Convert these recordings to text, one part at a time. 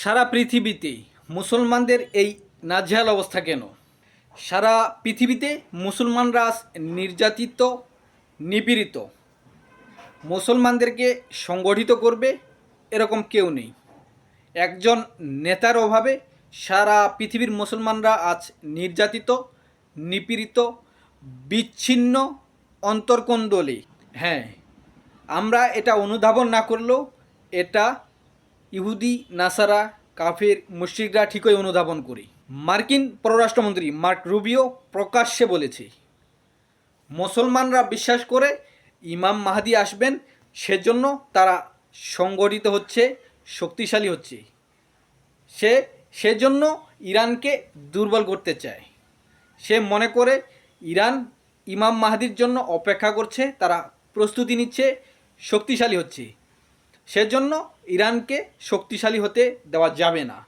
সারা পৃথিবীতে মুসলমানদের এই নাজেহাল অবস্থা কেন? সারা পৃথিবীতে মুসলমানরা আজ নির্যাতিত, নিপীড়িত। মুসলমানদেরকে সংগঠিত করবে এরকম কেউ নেই। একজন নেতার অভাবে সারা পৃথিবীর মুসলমানরা আজ নির্যাতিত, নিপীড়িত, বিচ্ছিন্ন অন্তর্কন্দলে হ্যাঁ আমরা এটা অনুধাবন না করলেও এটা ইহুদি, নাসারা, কাফের, মুশ্রিকরা ঠিকই অনুধাবন করি। মার্কিন পররাষ্ট্রমন্ত্রী মার্ক রুবিও প্রকাশ্যে বলেছে, মুসলমানরা বিশ্বাস করে ইমাম মাহাদি আসবেন, সেজন্য তারা সংগঠিত হচ্ছে, শক্তিশালী হচ্ছে। সে সেজন্য ইরানকে দুর্বল করতে চায়। সে মনে করে ইরান ইমাম মাহাদির জন্য অপেক্ষা করছে, তারা প্রস্তুতি নিচ্ছে, শক্তিশালী হচ্ছে। সেজন্য ইরানকে শক্তিশালী হতে দেওয়া যাবে না।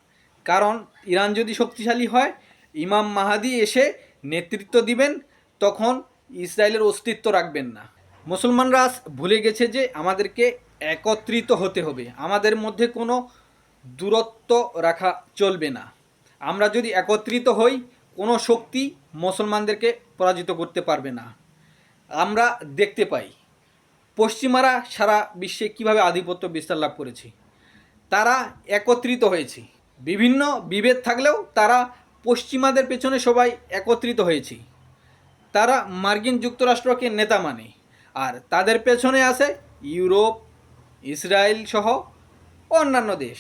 কারণ ইরান যদি শক্তিশালী হয়, ইমাম মাহাদি এসে নেতৃত্ব দিবেন, তখন ইসরায়েলের অস্তিত্ব রাখবেন না। মুসলমানরা ভুলে গেছে যে আমাদেরকে একত্রিত হতে হবে। আমাদের মধ্যে কোনো দূরত্ব রাখা চলবে না। আমরা যদি একত্রিত হই, কোনো শক্তি মুসলমানদেরকে পরাজিত করতে পারবে না। আমরা দেখতে পাই। পশ্চিমারা সারা বিশ্বে কীভাবে আধিপত্য বিস্তার লাভ করেছে? তারা একত্রিত হয়েছে। বিভিন্ন বিভেদ থাকলেও তারা পশ্চিমাদের পেছনে সবাই একত্রিত হয়েছে। তারা মার্কিন যুক্তরাষ্ট্রকে নেতা মানে। আর তাদের পেছনে আছে ইউরোপ, ইসরায়েল সহ অন্যান্য দেশ।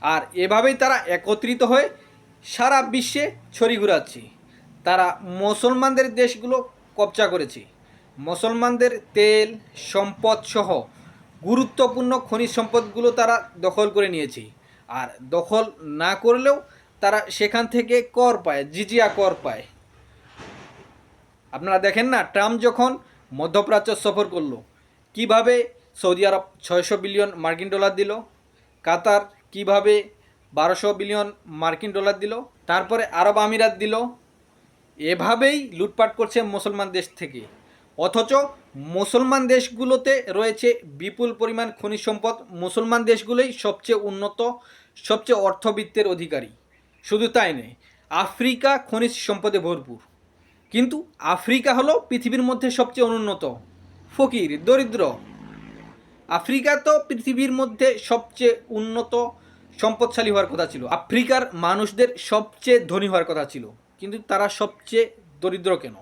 আর এভাবেই তারা একত্রিত হয়ে সারা বিশ্বে ছড়ি ঘুরাচ্ছে। তারা মুসলমানদের দেশগুলো কবজা করেছে। মুসলমানদের তেল, সম্পদ সহ গুরুত্বপূর্ণ খনিজ সম্পদগুলো তারা দখল করে নিয়েছে। আর দখল না করলেও তারা সেখান থেকে কর পায়, জিজিয়া কর পায়। আপনারা দেখেন না, ট্রাম্প যখন মধ্যপ্রাচ্য সফর করল, কীভাবে সৌদি আরব ছয়শো বিলিয়ন মার্কিন ডলার দিল, কাতার কীভাবে বারোশো বিলিয়ন মার্কিন ডলার দিল, তারপরে আরব আমিরাত দিল, এভাবেই লুটপাট করছে মুসলমান দেশ থেকে। অথচ মুসলমান দেশগুলোতে রয়েছে বিপুল পরিমাণ খনিজ সম্পদ। মুসলমান দেশগুলোই সবচেয়ে উন্নত, সবচেয়ে অর্থবিত্তের অধিকারী। শুধু তাই নয়, আফ্রিকা খনিজ সম্পদে ভরপুর। কিন্তু আফ্রিকা হলো পৃথিবীর মধ্যে সবচেয়ে অনুন্নত। ফকির, দরিদ্র। আফ্রিকা তো পৃথিবীর মধ্যে সবচেয়ে উন্নত, সম্পদশালী হওয়ার কথা ছিল। আফ্রিকার মানুষদের সবচেয়ে ধনী হওয়ার কথা ছিল। কিন্তু তারা সবচেয়ে দরিদ্র কেন?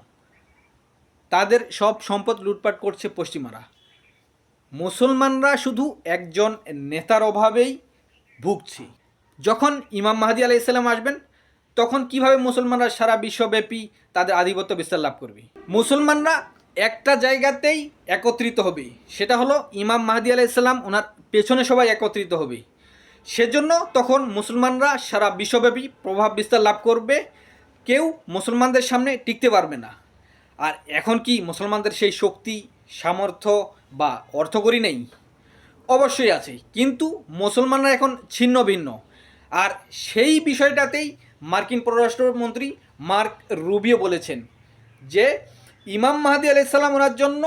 তাদের সব সম্পদ লুটপাট করছে পশ্চিমারা। মুসলমানরা শুধু একজন নেতার অভাবেই ভুগছে। যখন ইমাম মাহাদি ইসলাম আসবেন, তখন কীভাবে মুসলমানরা সারা বিশ্বব্যাপী তাদের আধিপত্য বিস্তার লাভ করবে? মুসলমানরা একটা জায়গাতেই একত্রিত হবে, সেটা হলো ইমাম মাহাদি ইসলাম ওনার পেছনে সবাই একত্রিত হবে। সেজন্য তখন মুসলমানরা সারা বিশ্বব্যাপী প্রভাব বিস্তার লাভ করবে, কেউ মুসলমানদের সামনে টিকতে পারবে না। আর এখন কি মুসলমানদের সেই শক্তি, সামর্থ্য বা অর্থকরী নেই? অবশ্যই আছে, কিন্তু মুসলমানরা এখন ছিন্ন ভিন্ন। আর সেই বিষয়টাতেই মার্কিন পররাষ্ট্রমন্ত্রী মার্ক রুবিও বলেছেন যে, ইমাম মাহাদি আলাইসাল্লাম ওনার জন্য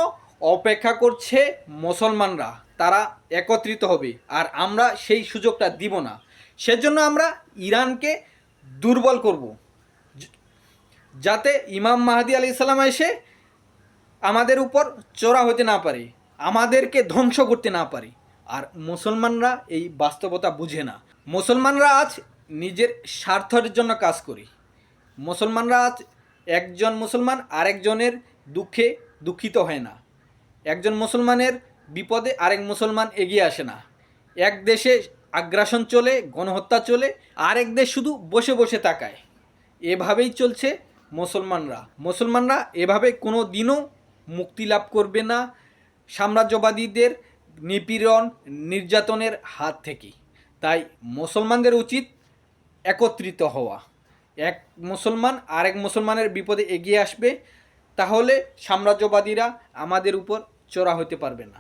অপেক্ষা করছে মুসলমানরা, তারা একত্রিত হবে, আর আমরা সেই সুযোগটা দিব না। সেজন্য আমরা ইরানকে দুর্বল করব। যাতে ইমাম মাহাদি আলি ইসলাম এসে আমাদের উপর চোরা হতে না পারে, আমাদেরকে ধ্বংস করতে না পারে। আর মুসলমানরা এই বাস্তবতা বুঝে না। মুসলমানরা আজ নিজের স্বার্থের জন্য কাজ করি। মুসলমানরা আজ একজন মুসলমান আরেকজনের দুঃখে দুঃখিত হয় না। একজন মুসলমানের বিপদে আরেক মুসলমান এগিয়ে আসে না। এক দেশে আগ্রাসন চলে, গণহত্যা চলে, আরেক দেশ শুধু বসে বসে তাকায়। এভাবেই চলছে মুসলমানরা। মুসলমানরা এভাবে কোনো দিনও মুক্তি লাভ করবে না সাম্রাজ্যবাদীদের নিপীড়ন, নির্যাতনের হাত থেকে। তাই মুসলমানদের উচিত একত্রিত হওয়া। এক মুসলমান আরেক মুসলমানের বিপদে এগিয়ে আসবে, তাহলে সাম্রাজ্যবাদীরা আমাদের উপর চড়া হতে পারবে না।